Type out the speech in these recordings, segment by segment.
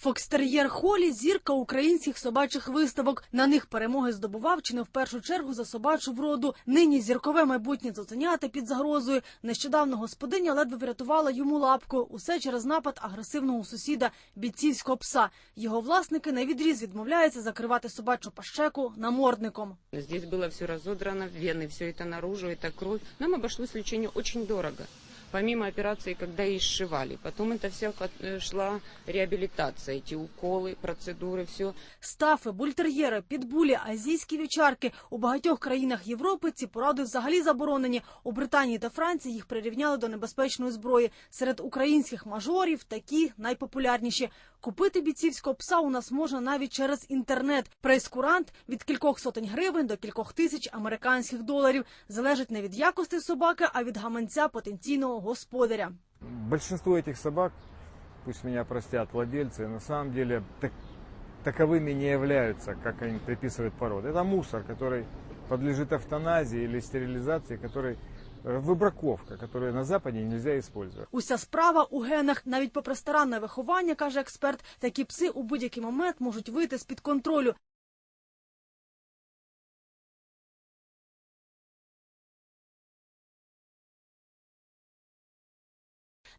Фокстер'єр Холі зірка українських собачих виставок. На них перемоги здобував чи не в першу чергу за собачу вроду. Нині зіркове майбутнє цуценята під загрозою. Нещодавно господиня ледве врятувала йому лапку. Усе через напад агресивного сусіда бійцівського пса. Його власники на відріз відмовляються закривати собачу пащеку намордником. Здесь было все разодрано, вены, все это наружу, это кровь. Нам обошлось лечение очень дорого. Помимо операции, когда и сшивали. Потом это все шла реабилитация, эти уколы, процедуры, все. Стафи, бультер'єри, підбулі, азійські вівчарки. У багатьох країнах Європи ці поради взагалі заборонені. У Британії та Франції їх прирівняли до небезпечної зброї. Серед українських мажорів такі найпопулярніші. Купити бійцівського пса у нас можна навіть через інтернет. Прейскурант від кількох сотень гривень до кількох тисяч американських доларів. Залежить не від якості собаки, а від гаманця потенційного господаря. Большинство этих собак, пусть меня простят владельцы, на самом деле так- таковыми не являются, как они приписывают породы. Это мусор, который подлежит эвтаназии или стерилизации, который э, выбраковка, которую на не нельзя использовать. Уся справа у генах. Навіть попри старанне виховання, каже експерт, такі пси у будь-який момент можуть вийти з під контролю.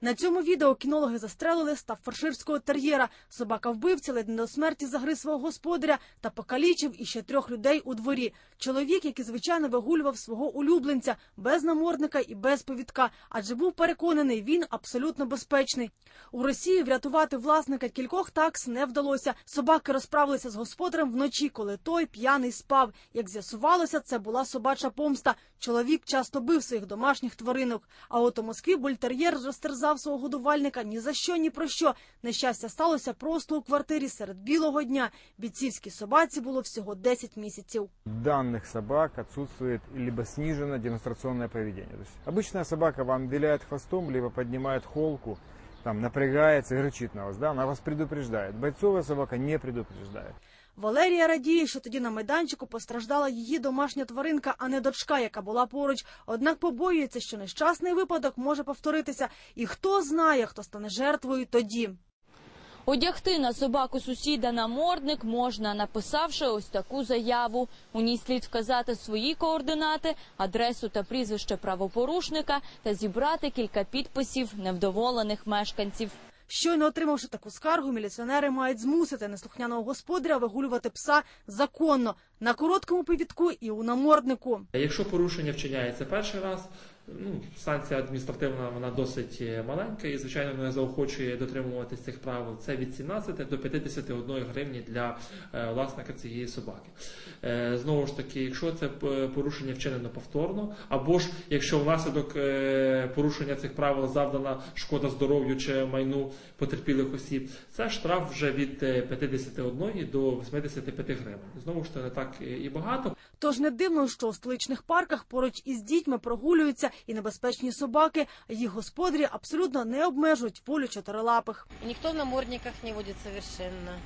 На цьому відео кінологи застрелили стаффорширського тер'єра. Собака вбивця ледь не до смерті загриз свого господаря та покалічив іще трьох людей у дворі. Чоловік, який звичайно вигулював свого улюбленця без намордника і без повідка, адже був переконаний, він абсолютно безпечний. У Росії врятувати власника кількох такс не вдалося. Собаки розправилися з господарем вночі, коли той п'яний спав. Як з'ясувалося, це була собача помста. Чоловік часто бив своїх домашніх тваринок. А от у Москві бультер'єр розтерзав свого годувальника ні за що, ні про що. Нещастя сталося просто у квартирі серед білого дня. Бійцівській собаці було всього 10 місяців. У данных собак отсутствует либо снижено демонстрационное поведение. То есть обычная собака вам виляет хвостом, либо поднимает холку, там напрягается и рычит на вас, да, она вас предупреждает. Бойцовая собака не предупреждает. Валерія радіє, що тоді на майданчику постраждала її домашня тваринка, а не дочка, яка була поруч. Однак побоюється, що нещасний випадок може повторитися. І хто знає, хто стане жертвою тоді. Одягти на собаку сусіда намордник можна, написавши ось таку заяву. У ній слід вказати свої координати, адресу та прізвище правопорушника та зібрати кілька підписів невдоволених мешканців. Щойно отримавши таку скаргу, міліціонери мають змусити неслухняного господаря вигулювати пса законно на короткому повідку і у наморднику. Якщо порушення вчиняється перший раз, ну, санкція адміністративна вона досить е, маленька і, звичайно, не заохочує дотримуватись цих правил. Це від 17 до 51 гривні для е, власника цієї собаки. Е, знову ж таки, якщо це порушення вчинено повторно, або ж якщо внаслідок порушення цих правил завдана шкода здоров'ю чи майну потерпілих осіб, це штраф вже від е, 51 до 85 гривень. Знову ж таки, не так е, і багато. Тож не дивно, що у столичних парках поруч із дітьми прогулюються і небезпечні собаки. а Їх господарі абсолютно не обмежують волю чотирилапих. Никто в намордниках не водит совершенно.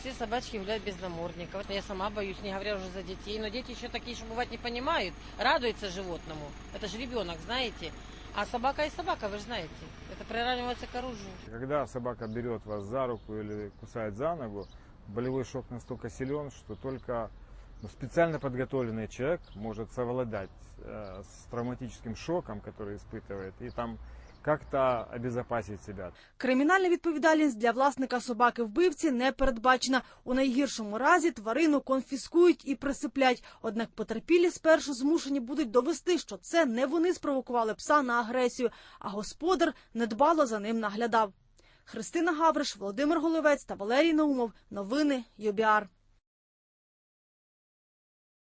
Все собачки гуляют без намордника. Вот я сама боюсь, не говоря уже за детей. Но дети еще такие, что бывать не понимают. Радуются животному. Это же ребенок, знаете. А собака и собака, вы же знаете. Это приравнивается к оружию. Когда собака берет вас за руку или кусает за ногу, болевой шок настолько силен, что только ну, специально подготовленный человек может совладать э, с травматическим шоком, который испытывает, и там как-то обезопасить себя. Кримінальна відповідальність для власника собаки-вбивці не передбачена. У найгіршому разі тварину конфіскують і присиплять. Однак потерпілі спершу змушені будуть довести, що це не вони спровокували пса на агресію, а господар недбало за ним наглядав. Христина Гавриш, Володимир Головець та Валерій Наумов. Новини ЮБІАР.